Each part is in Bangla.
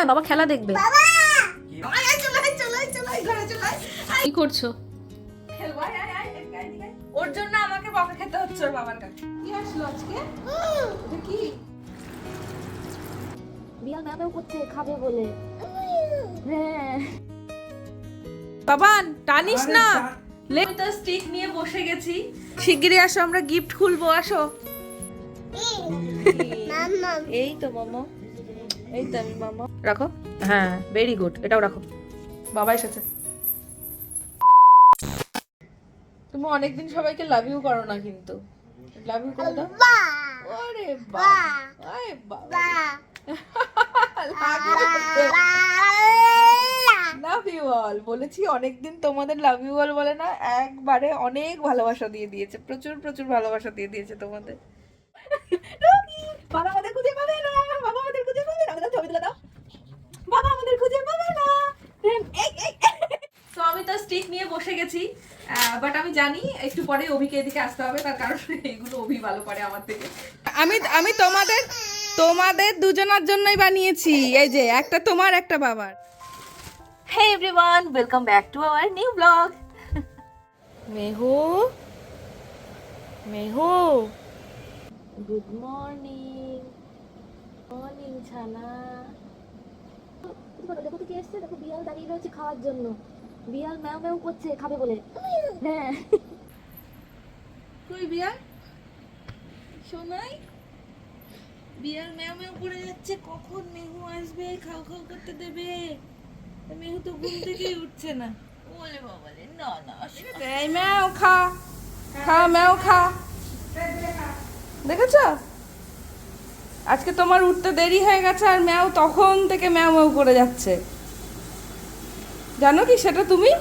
হ্যাঁ বাবা খেলা দেখবে। কি করছ? খেলব, আয়, আয়, আয়, এদিকে আয়, এদিকে। আয়। ওর জন্য আমাকে বকা খেতে হচ্ছে ওর বাবার কাছে। কি আসলো আজকে? এটা কি? বিয়াল ম্যামেও করছে খাবে বলে। হ্যাঁ। বাবান টানিস না। তো স্টিক নিয়ে বসে গেছি। শিগগিরই আসো আমরা গিফট খুলবো আসো। এই তো মামা। এই তো আমি মামা। রাখো? হ্যাঁ। ভেরি গুড এটাও রাখো। বাবা এসেছে। তুমি অনেকদিন সবাইকে লাভ ইউ করো না কিন্তু। লাভ ইউ করে দাও। আরে বাবা। আরে বাবা। লাভ ইউ অল বলেছি অনেকদিন তোমাদের লাভ ইউ অল বলে না একবারে অনেক ভালোবাসা দিয়ে দিয়েছে। প্রচুর প্রচুর ভালোবাসা দিয়ে দিয়েছে তোমাদের। বাবা আমাদের খুঁজে পাবে না বাবা আমাদের খুঁজে পাবে না আমাদের ছবি তুলে দাও। বাবা আমাদের খুঁজে পাবে না। তো আমি তো স্টিক নিয়ে বসে গেছি বাট আমি জানি একটু পরে অভিকে এদিকে আসতে হবে তার কারণ এগুলো অভি ভালো পারে আমার থেকে। আমি আমি তোমাদের তোমাদের দুজনের জন্যই বানিয়েছি। এই যে একটা তোমার একটা বাবার। Hey everyone welcome back to our new blog Mehu Mehu. Good morning morning ছানা। দেখো তো কে এসছে? দেখো বিয়াল দাঁড়িয়ে রয়েছে খাওয়ার জন্য। বিয়াল ম্যাও ম্যাও করছে খাবে বলে। হ্যাঁ। কই ম্যাও ম্যাও করে যাচ্ছে কখন মেহু আসবে? খাও খাও করতে দেবে। মেহু তো ঘুম থেকেই উঠছে না। বলে বাবালে না না এই ম্যাও খা খা ম্যাও খা। দেখেছ? আজকে তোমার উঠতে দেরি হয়ে গেছে আর ম্যাও তখন থেকে ম্যাও ম্যাও করে যাচ্ছে। জানো কি সেটা তুমি?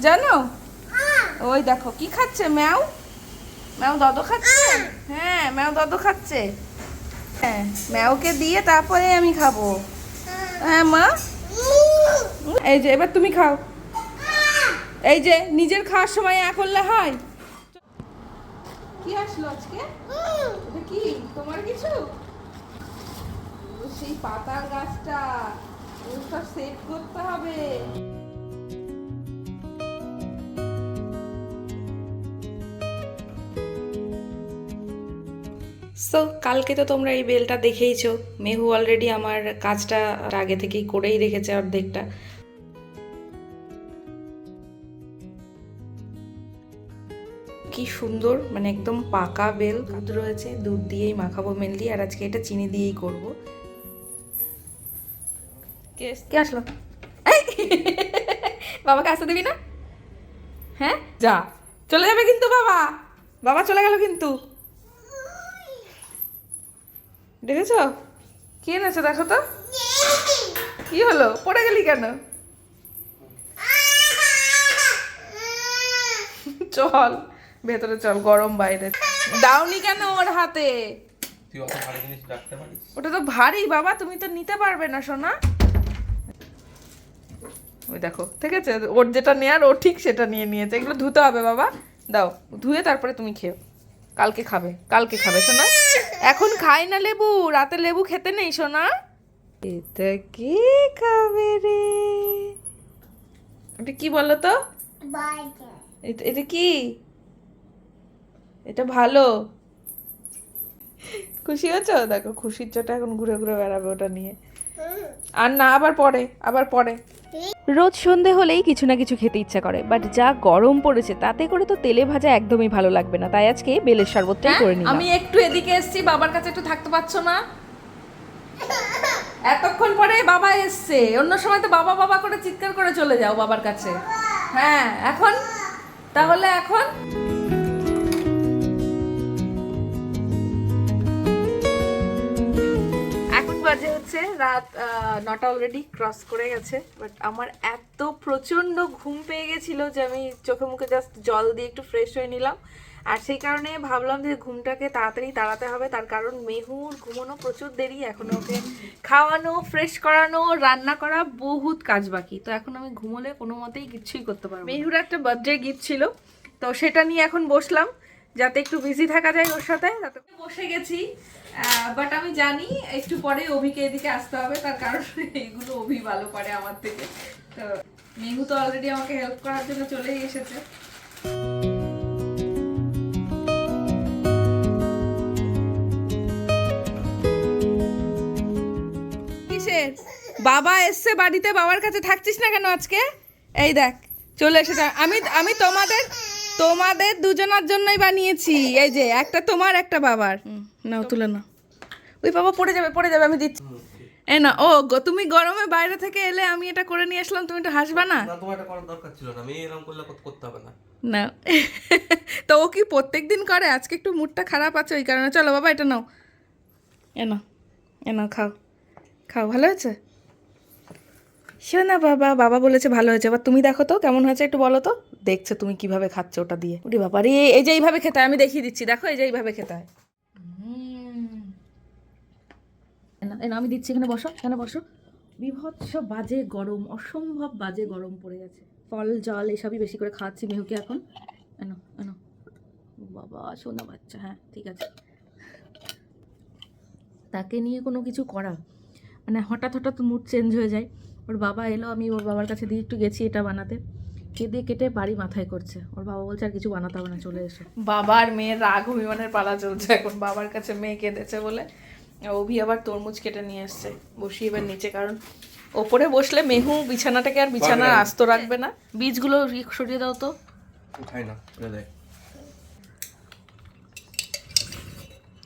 জানো? ওই দেখো কি খাচ্ছে ম্যাও? ম্যাও দদ খাচ্ছে? হ্যাঁ। ম্যাও দদ খাচ্ছে। হ্যাঁ ম্যাওকে দিয়ে তারপরে আমি খাব। হ্যাঁ। মা? এই যে এবার তুমি খাও। এই যে নিজের খাওয়ার সময় এ করলে হয়। কি আসলো আজকে? কি তোমার কিছু? সেই পাতার গাছটা ওটা সেট করতে হবে। সো কালকে তো তোমরা এই বেলটা দেখেইছো। মেহু অলরেডি আমার কাজটা আগে থেকেই করেই রেখেছে অর্ধেকটা। কি সুন্দর মানে একদম পাকা বেল। রয়েছে, দুধ দিয়েই মাখাবো মেনলি আর আজকে এটা চিনি দিয়েই করব। কে আসলো? বাবাকে আসতে দিবি না? হ্যাঁ? যা। চলে যাবে কিন্তু বাবা। বাবা চলে গেল কিন্তু। দেখেছ? কি এনেছো দেখো তো। কি হলো? পড়ে গেলি কেন? চল ভেতরে চল গরম বাইরে। দাওনি কেন ওর হাতে? ওটা তো ভারী বাবা তুমি তো নিতে পারবে না সোনা। ওই দেখো ঠিক আছে? ওর যেটা নেয়ার ও ঠিক সেটা নিয়ে নিয়েছে। এগুলো ধুতে হবে বাবা। দাও ধুয়ে তারপরে তুমি খেও কালকে খাবে কালকে খাবে সোনা। এখন খাই না লেবু রাতে লেবু খেতে নেই সোনা। এটা কি খাবে রে? এটা কি বলো তো? এটা এটা কি? এটা ভালো। খুশি হয়েছো? দেখো খুশির চোটা এখন ঘুরে ঘুরে বেড়াবে ওটা নিয়ে। আর না আবার পরে আবার পরে। রোজ সন্ধে হলেই কিছু না কিছু খেতে ইচ্ছা করে বাট যা গরম পড়েছে তাতে করে তো তেলে ভাজা একদমই ভালো লাগবে না তাই আজকে বেলের শরবতটাই করে নিলাম। আমি একটু এদিকে এসেছি বাবার কাছে একটু থাকতে পারছ না? এতক্ষণ পরে বাবা এসছে অন্য সময় তো বাবা বাবা করে চিৎকার করে চলে যাও বাবার কাছে। হ্যাঁ এখন? তাহলে এখন? বাজে হচ্ছে, রাত নটা অলরেডি ক্রস করে গেছে বাট আমার এত প্রচণ্ড ঘুম পেয়ে গেছিল যে আমি চোখে মুখে জাস্ট জল দিয়ে একটু ফ্রেশ হয়ে নিলাম। আর সেই কারণে ভাবলাম যে ঘুমটাকে তাড়াতাড়ি তাড়াতে হবে, তার কারণ মেহুর ঘুমানো প্রচুর দেরি, এখন ওকে খাওয়ানো ফ্রেশ করানো, রান্না করা বহুত কাজ বাকি। তো এখন আমি ঘুমোলে কোনো মতেই কিচ্ছুই করতে পারব মেহুর একটা বার্থডে গিফট ছিল, তো সেটা নিয়ে এখন বসলাম। যাতে একটু বিজি থাকা যায় ওর সাথে তাতে বসে গেছি বাট আমি জানি একটু পরে অভিকে এদিকে আসতে হবে তার কারণ এইগুলো অভি ভালো পারে আমার থেকে। তো মেহু তো অলরেডি আমাকে হেল্প করার জন্য চলেই এসেছে। বাবা এসছে বাড়িতে বাবার কাছে থাকছিস না কেন আজকে? এই দেখ চলে এসেছে। আমি আমি তোমাদের তোমাদের দুজনার জন্যই বানিয়েছি। এই যে একটা তোমার একটা বাবার। নাও তুলে নাও। ওই বাবা পড়ে যাবে পড়ে যাবে আমি দিচ্ছি। এ না ও গো- তুমি গরমে বাইরে থেকে এলে আমি এটা করে নিয়ে আসলাম তুমি একটু হাসবা না? না তোমার এটা করার দরকার ছিল না আমি এরকম করলে করতে হবে না। না। তো ও কি প্রত্যেক দিন করে? আজকে একটু মুডটা খারাপ আছে ওই কারণে। চলো বাবা এটা নাও। এ নাও এ নাও খাও। খাও ভালো হয়েছে? শোনা বাবা বাবা বলেছে ভালো হয়েছে। এবার তুমি দেখো তো কেমন হয়েছে একটু বলো তো। দেখছ তুমি কীভাবে খাচ্ছ ওটা দিয়ে। উরি বাবা রে এই যে এইভাবে খেতে হয় আমি দেখিয়ে দিচ্ছি। দেখো এই যে এইভাবে খেতে হয়। নাও, আমি দিচ্ছি এখানে বসো এখানে বসো। বিভৎস বাজে গরম অসম্ভব বাজে গরম পড়ে গেছে। ফল জল এসবই বেশি করে খাওয়াচ্ছি মেহুকে এখন। এনো এনো। বাবা সোনা বাচ্চা হ্যাঁ ঠিক আছে। তাকে নিয়ে কোনো কিছু করা মানে হঠাৎ হঠাৎ মুড চেঞ্জ হয়ে যায়। ওর বাবা এলো আমি ওর বাবার কাছে দিয়ে একটু গেছি এটা বানাতে। কেঁদে কেটে বাড়ি মাথায় করছে। ওর বাবা বলছে আর কিছু বানাতে হবে না চলে এসো। বাবার মেয়ের রাগ অভিমানের পালা চলছে এখন। বাবার কাছে মেয়ে কেঁদেছে বলে অভি আবার তরমুজ কেটে নিয়ে এসছে। বসি এবার নিচে কারণ ওপরে বসলে মেহু বিছানাটাকে আর বিছানা আস্ত রাখবে না। বীজগুলো সরিয়ে দাও তো। উঠাই না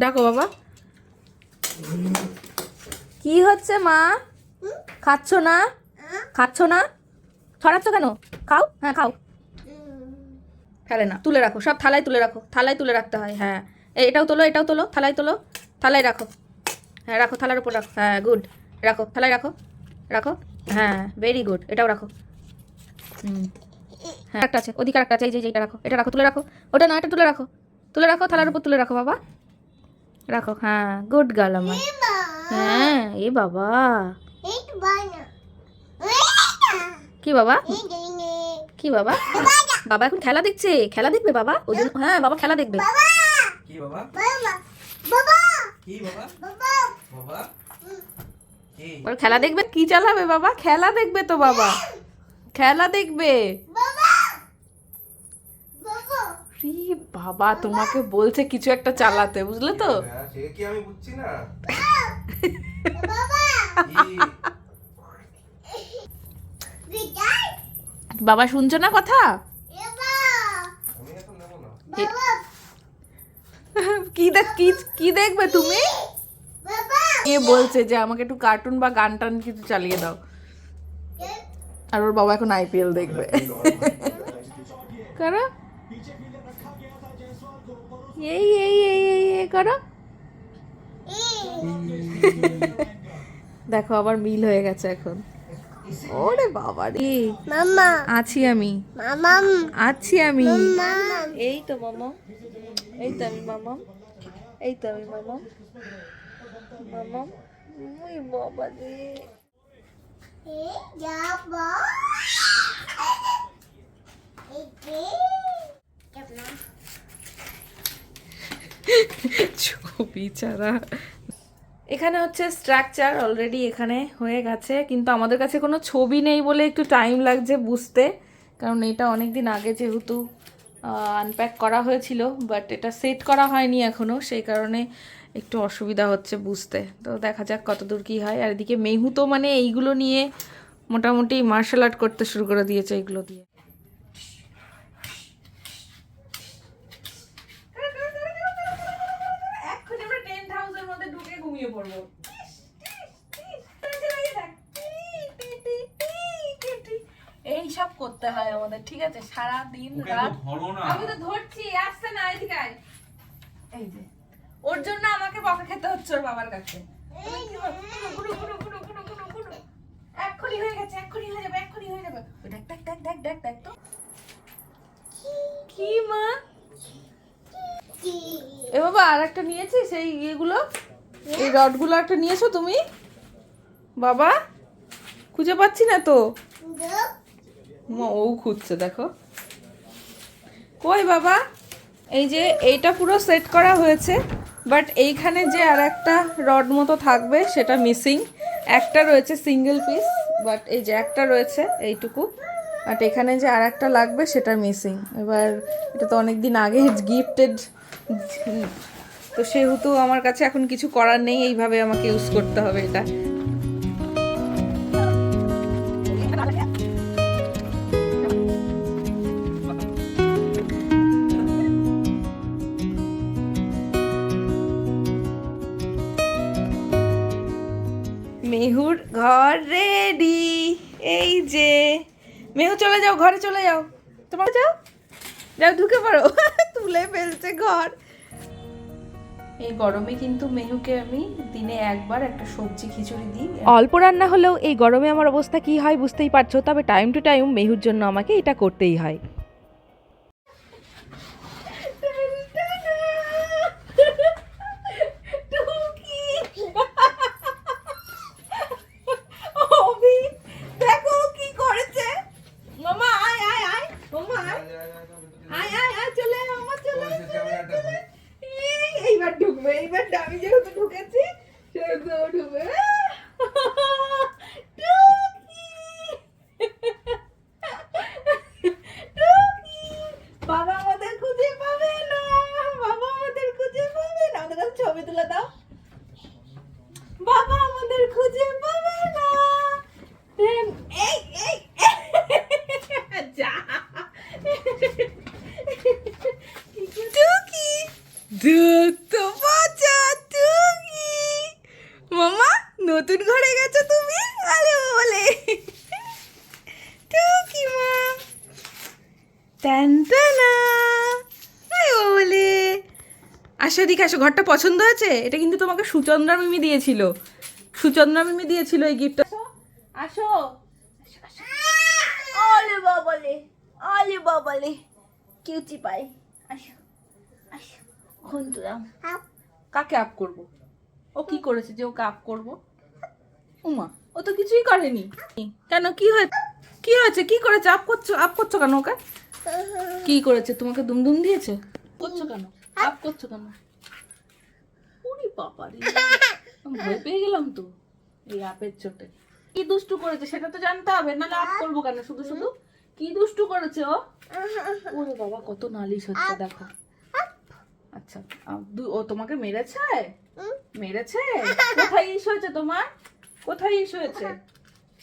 ডাকো বাবা। কি হচ্ছে মা? খাচ্ছ না খাচ্ছ না ছড়াচ্ছ কেন? খাও? হ্যাঁ খাও। ফেলে না তুলে রাখো সব থালায় তুলে রাখো থালায় তুলে রাখতে হয় হ্যাঁ। এই এটাও তোলো এটাও তোলো থালায় তোলো থালায় রাখো। হ্যাঁ রাখো থালার উপর রাখো হ্যাঁ গুড রাখো থালায় রাখো রাখো হ্যাঁ ভেরি গুড এটাও রাখো। হুম হ্যাঁ একটা আছে ওদিকে একটা আছে এই যে এই যে এটা রাখো এটা রাখো তুলে রাখো ওটা না এটা তুলে রাখো তুলে রাখো থালার উপর তুলে রাখো বাবা। রাখো হ্যাঁ গুড গার্ল আমার। হ্যাঁ এ বাবা। কি বাবা? কি বাবা? বাবা এখন খেলা দেখছে। খেলা দেখবে বাবা? ওই জন্য হ্যাঁ বাবা খেলা দেখবে। কি বাবা? কি বাবা? বাবা? ওর খেলা দেখবে? কি চালাবে বাবা? খেলা দেখবে তো বাবা। খেলা দেখবে। বাবা তোমাকে বলছে কিছু একটা চালাতে বুঝলে তো? কি আমি বুঝছি না কি? বাবা শুনছো না কথা? কি দেখ কি কি দেখবে তুমি? এ বলছে যে আমাকে একটু কার্টুন বা গান টান কিছু চালিয়ে দাও। আর ওর বাবা এখন আইপিএল দেখবে। করো। এই এই এই এই এই করো। দেখো আবার মিল হয়ে গেছে এখন। ওরে বাবা রে। মামা আছি আমি। মামাম। আছি আমি। এই তো মামা এই তো আমি মামা এই তো আমি মামা মামা ওই বাবা রে। যাব ছবি ছাড়া এখানে হচ্ছে স্ট্রাকচার অলরেডি এখানে হয়ে গেছে, কিন্তু আমাদের কাছে কোনো ছবি নেই বলে একটু টাইম লাগছে বুঝতে, কারণ এটা অনেক দিন আগে যেহেতু আনপ্যাক করা হয়েছিল বাট এটা সেট করা হয়নি এখনও সেই কারণে একটু অসুবিধা হচ্ছে বুঝতে। তো দেখা যাক কতদূর কী হয়। আর এদিকে মেহু তো মানে এইগুলো নিয়ে মোটামুটি মার্শাল আর্ট করতে শুরু করে দিয়েছে এইগুলো দিয়ে এক্ষুনি আমরা টেন্ট হাউসের মধ্যে ঢুকে পড়ব। এই সব করতে হয় আমাদের ঠিক আছে? সারা দিন রাত একটু ধরো না। আমি তো ধরছি আসছে না এদিকে এই যে ওর জন্য আমাকে বকা খেতে হচ্ছে ওর বাবার কাছে। এক্ষুনি হয়ে গেছে এক্ষুনি হয়ে যাবে এক্ষুনি হয়ে যাবে। দেখ দেখ দেখ দেখ দেখ দেখ তো। কি মা? এ বাবা আর একটা নিয়েছিস এই ইয়েগুলো? এই রডগুলো একটা নিয়েছো তুমি? বাবা, খুঁজে পাচ্ছি না তো। ও খুঁজছে, দেখো। কই বাবা? এই যে এইটা পুরো সেট করা হয়েছে, বাট এইখানে যে আর একটা রড মতো থাকবে, সেটা মিসিং। একটা রয়েছে সিঙ্গেল পিস, বাট এই যে একটা রয়েছে, এইটুকু। বাট এখানে যে আর একটা লাগবে, সেটা মিসিং। এবার এটা তো অনেক দিন আগে গিফটেড তো সেহেতু আমার কাছে এখন কিছু করার নেই, এইভাবে আমাকে ইউজ করতে হবে এটা। মেহুর ঘর রেডি এই যে, মেহু চলে যাও, ঘরে চলে যাও। তোমার যাও যাও ঢুকে পারো তুলে ফেলছে ঘর। এই গরমে কিন্তু মেহুকে আমি দিনে একবার একটা সবজি খিচুড়ি দিই। অল্প রান্না হলেও এই গরমে আমার অবস্থা কি হয় বুঝতেই পারছ, তবে টাইম টু টাইম মেহুর জন্য আমাকে এটা করতেই হয় অভি, দেখো কি করেছে মামা আয় আয় আয় মামা আয় আয় আয় আয় চলে আয় মামা চলে আয়, চলে আয়, চলে আয়। এই, এইবার ঢুকবে এইবার আমি যেহেতু ঢুকেছি সেহেতু ও ঢুকবে টুকি! টুকি! বাবা আমাদের খুঁজে পাবে না বাবা আমাদের খুঁজে পাবে না আমাদের কাছে ছবি তুলে দাও বাবা আমাদের খুঁজে পাবে না এই এই এই, যা টুকি দেখতে বাচ্চা টুকি মামা নতুন ঘরে গেছো তুমি? আরে বলে টুকি মা। টানটানা আরে বলে আসো এদিকে আসো ঘরটা পছন্দ হয়েছে? এটা কিন্তু তোমাকে সুচন্দ্রা মিমি দিয়েছিল। সুচন্দ্রা মিমি দিয়েছিল এই গিফটটা আসো আলে বাবালে আলে বাবালে। কিউচি পাই। আসো আসো। ঘন্টু দাও। কাকে আপ করব? ও কি করেছে যে ওকে আপ করব? উমা ও তো কিছুই করেনি। কেন কি হয়েছে কি হয়েছে? কি করেছে? আপ করছ আপ করছ কেন ওকে? কি করেছে? তোমাকে দুমদুম দিয়েছে? করছ কেন? আপ করছ কেন? উরি বাবা রে। ভয় পেয়ে গেলাম তো এই আপের চোটে। কি দুষ্টু করেছে সেটা তো জানতে হবে নাহলে আপ করব কেন? শুধু শুধু? কি দুষ্টু করেছে ও? ওরে বাবা কত নালিশ হচ্ছে দেখো। আচ্ছা ও তোমাকে মেরেছে? মেরেছে? কোথায় ইস হয়েছে তোমার? কোথায় ইস হয়েছে?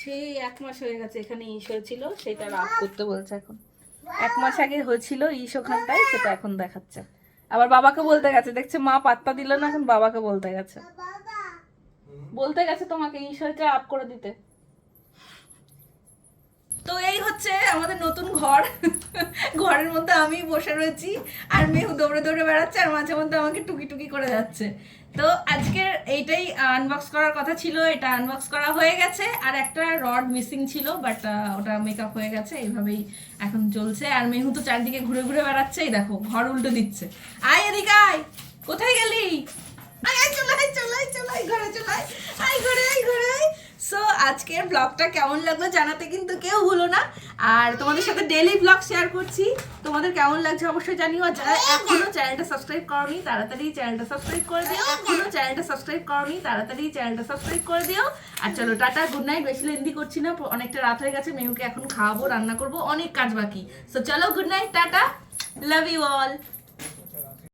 সেই এক মাস হয়ে গেছে এখানে ইস হয়েছিল সেটা রাগ করতে বলছে এখন। এক মাস আগে হয়েছিল ইস ওখানটায় সেটা এখন দেখাচ্ছে। আবার বাবাকে বলতে গেছে দেখছে মা পাত্তা দিল না এখন বাবাকে বলতে গেছে। বলতে গেছে তোমাকে ইস হয়েছে আপ করে দিতে। তো এই হচ্ছে আমাদের নতুন ঘর। ঘরের মধ্যে আমি বসে রয়েছি আর মেহু দৌড়ে দৌড়ে বেড়াচ্ছে আর মাঝে মধ্যে আমাকে টুকি টুকি করে যাচ্ছে। তো আজকের এইটাই আনবক্স করার কথা ছিল, এটা আনবক্স করা হয়ে গেছে আর একটা রড মিসিং ছিল বাট ওটা মেকআপ হয়ে গেছে, এইভাবেই এখন চলছে। আর মেহু তো চারদিকে ঘুরে ঘুরে বেড়াচ্ছে, এই দেখো, ঘর উল্টো দিচ্ছে। আয় এদিকে আয়, কোথায় গেলি? আয় আয়, চলে আয় চলে আয় চলে, আয়, ঘরে চলে আয় আয় ঘরে আয় ঘরে আয় সো আজকের ব্লগটা কেমন লাগল জানাতে কিন্তু কেউ ভুলো না। আর তোমাদের সাথে ডেলি ব্লগ শেয়ার করছি। তোমাদের কেমন লাগছে অবশ্যই জানিও। আর যারা এখনও চ্যানেলটা সাবস্ক্রাইব করনি, তাড়াতাড়ি চ্যানেলটা সাবস্ক্রাইব করে দিও। এখনও চ্যানেলটা সাবস্ক্রাইব করনি, তাড়াতাড়ি চ্যানেলটা সাবস্ক্রাইব করে দিও। আর চলো, টাটা গুড নাইট বেশি লেন্দি করছি না। অনেকটা রাত হয়ে গেছে মেহুকে এখন খাওয়াবো, রান্না করব, অনেক কাজ বাকি। সো চলো good night tata. Love you all